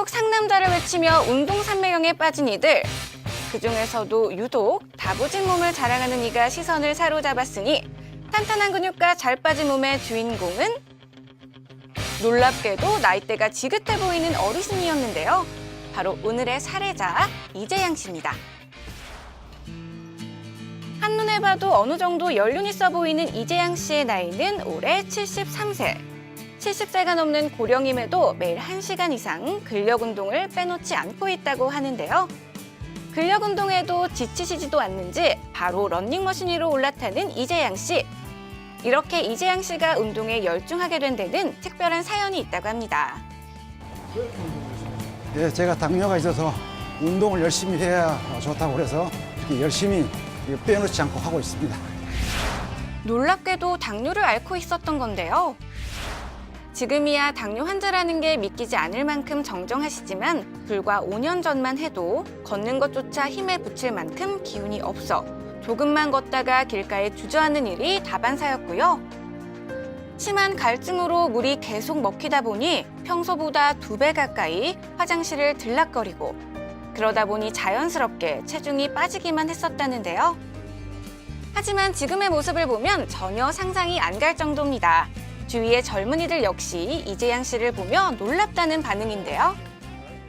한국 상남자를 외치며 운동 산매경에 빠진 이들. 그 중에서도 유독 다부진 몸을 자랑하는 이가 시선을 사로잡았으니 탄탄한 근육과 잘 빠진 몸의 주인공은 놀랍게도 나이대가 지긋해 보이는 어르신이었는데요. 바로 오늘의 사례자 이재양 씨입니다. 한눈에 봐도 어느 정도 연륜 있어 보이는 이재양 씨의 나이는 올해 73세. 70세가 넘는 고령임에도 매일 1시간 이상 근력 운동을 빼놓지 않고 있다고 하는데요. 근력 운동에도 지치시지도 않는지 바로 런닝머신 위로 올라타는 이재양 씨. 이렇게 이재양 씨가 운동에 열중하게 된 데는 특별한 사연이 있다고 합니다. 예, 제가 당뇨가 있어서 운동을 열심히 해야 좋다고 그래서 이렇게 열심히 빼놓지 않고 하고 있습니다. 놀랍게도 당뇨를 앓고 있었던 건데요. 지금이야 당뇨 환자라는 게 믿기지 않을 만큼 정정하시지만 불과 5년 전만 해도 걷는 것조차 힘에 붙일 만큼 기운이 없어 조금만 걷다가 길가에 주저앉는 일이 다반사였고요. 심한 갈증으로 물이 계속 먹히다 보니 평소보다 두 배 가까이 화장실을 들락거리고 그러다 보니 자연스럽게 체중이 빠지기만 했었다는데요. 하지만 지금의 모습을 보면 전혀 상상이 안 갈 정도입니다. 주위의 젊은이들 역시 이재양 씨를 보며 놀랍다는 반응인데요.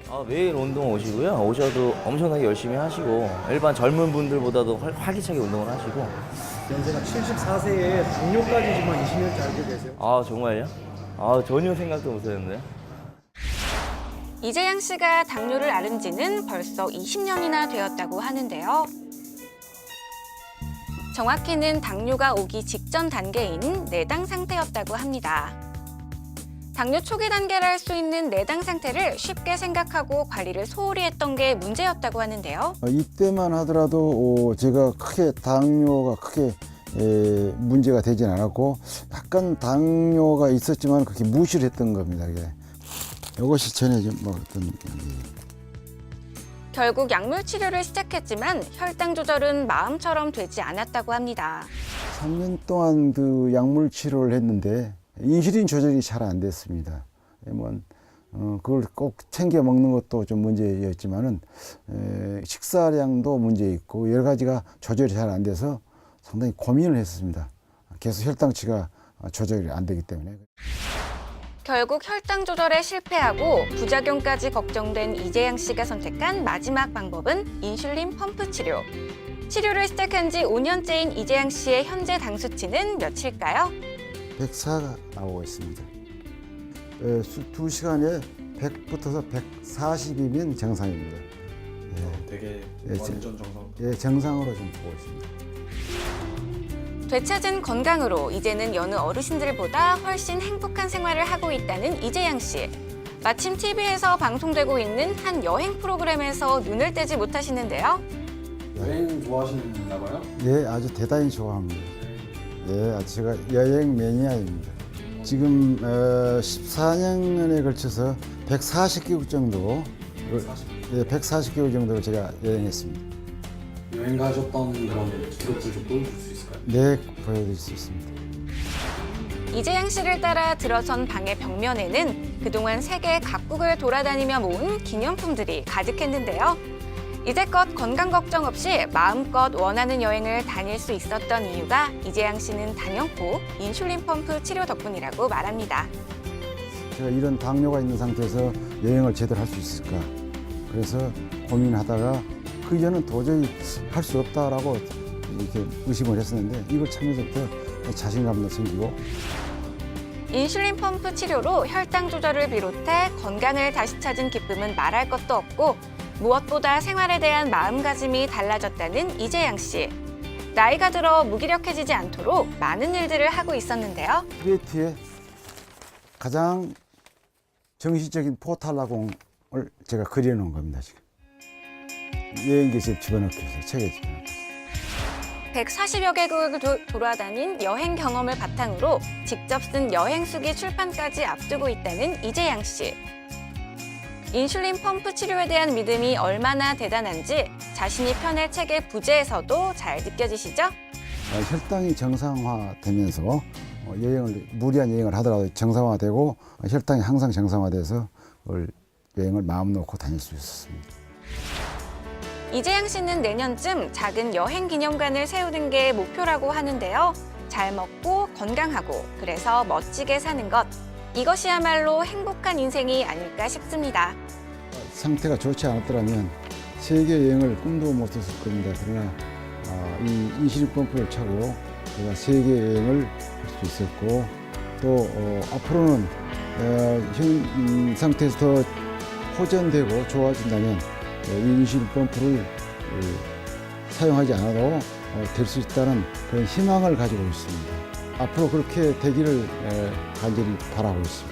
아, 매일 운동 오시고요. 오셔도 엄청나게 열심히 하시고 일반 젊은 분들보다도 활, 활기차게 운동을 하시고 연세가 74세에 당뇨까지지만 20년째 알고 계세요. 아 정말요? 아 전혀 생각도 못했는데. 이재양 씨가 당뇨를 앓은 지는 벌써 20년이나 되었다고 하는데요. 정확히는 당뇨가 오기 직전 단계인 내당 상태였다고 합니다. 당뇨 초기 단계를 할수 있는 내당 상태를 쉽게 생각하고 관리를 소홀히 했던 게 문제였다고 하는데요. 어, 이때만 하더라도 어, 제가 크게 당뇨가 크게 에, 문제가 되진 않았고 약간 당뇨가 있었지만 그렇게 무시를 했던 겁니다. 이것이 전에 좀 먹었던 약이에요. 결국 약물 치료를 시작했지만 혈당 조절은 마음처럼 되지 않았다고 합니다. 3년 동안 그 약물 치료를 했는데 인슐린 조절이 잘 안 됐습니다. 뭐, 어, 그걸 꼭 챙겨 먹는 것도 좀 문제였지만은 에, 식사량도 문제 있고 여러 가지가 조절이 잘 안 돼서 상당히 고민을 했습니다. 계속 혈당치가 조절이 안 되기 때문에. 결국 혈당 조절에 실패하고 부작용까지 걱정된 이재양 씨가 선택한 마지막 방법은 인슐린 펌프 치료. 치료를 시작한 지 5년째인 이재양 씨의 현재 당 수치는 몇일까요? 104가 나오고 있습니다. 에, 수, 2시간에 100부터서 140이면 정상입니다. 예, 되게 예, 완전 정상. 예, 정상으로 좀 보고 있습니다. 되찾은 건강으로 이제는 여느 어르신들보다 훨씬 행복한 생활을 하고 있다는 이재양 씨. 마침 TV에서 방송되고 있는 한 여행 프로그램에서 눈을 떼지 못하시는데요. 여행 좋아하시나 봐요? 예, 아주 대단히 좋아합니다. 예, 아주 제가 여행 매니아입니다. 지금 어, 14년에 걸쳐서 140개국 정도, 예, 140개국 정도를 제가 여행했습니다. 여행 가셨던 그런 기록들 좀 보여줄 수 있을까요? 네, 보여드릴 수 있습니다. 이재양 씨를 따라 들어선 방의 벽면에는 그동안 세계 각국을 돌아다니며 모은 기념품들이 가득했는데요. 이제껏 건강 걱정 없이 마음껏 원하는 여행을 다닐 수 있었던 이유가 이재양 씨는 단연코 인슐린 펌프 치료 덕분이라고 말합니다. 제가 이런 당뇨가 있는 상태에서 여행을 제대로 할 수 있을까. 그래서 고민하다가 그 이전은 도저히 할 수 없다라고 이렇게 의심을 했었는데 이걸 참여서부터 자신감도 생기고 인슐린 펌프 치료로 혈당 조절을 비롯해 건강을 다시 찾은 기쁨은 말할 것도 없고 무엇보다 생활에 대한 마음가짐이 달라졌다는 이재양 씨. 나이가 들어 무기력해지지 않도록 많은 일들을 하고 있었는데요. 티베트의 가장 정신적인 포탈라공을 제가 그려놓은 겁니다 지금 여행기에 집어넣기 위해서 책에 집어넣기 위해서. 140여 개국을 도- 돌아다닌 여행 경험을 바탕으로 직접 쓴 여행수기 출판까지 앞두고 있다는 이재양 씨. 인슐린 펌프 치료에 대한 믿음이 얼마나 대단한지 자신이 펴낼 책의 부제에서도 잘 느껴지시죠? 어, 혈당이 정상화되면서 어, 여행을 무리한 여행을 하더라도 정상화되고 어, 혈당이 항상 정상화돼서 여행을 마음 놓고 다닐 수 있었습니다. 이재양 씨는 내년쯤 작은 여행 기념관을 세우는 게 목표라고 하는데요. 잘 먹고 건강하고 그래서 멋지게 사는 것. 이것이야말로 행복한 인생이 아닐까 싶습니다. 상태가 좋지 않았더라면 세계 여행을 꿈도 못 했을 겁니다. 그러나 아, 이 인슐린 펌프를 차고 제가 세계 여행을 할 수 있었고 또 어, 앞으로는 어, 현 음, 상태에서 더 호전되고 좋아진다면 인슐린 펌프를 어, 사용하지 않아도 될 수 있다는 그런 희망을 가지고 있습니다. 앞으로 그렇게 되기를 에, 간절히 바라고 있습니다.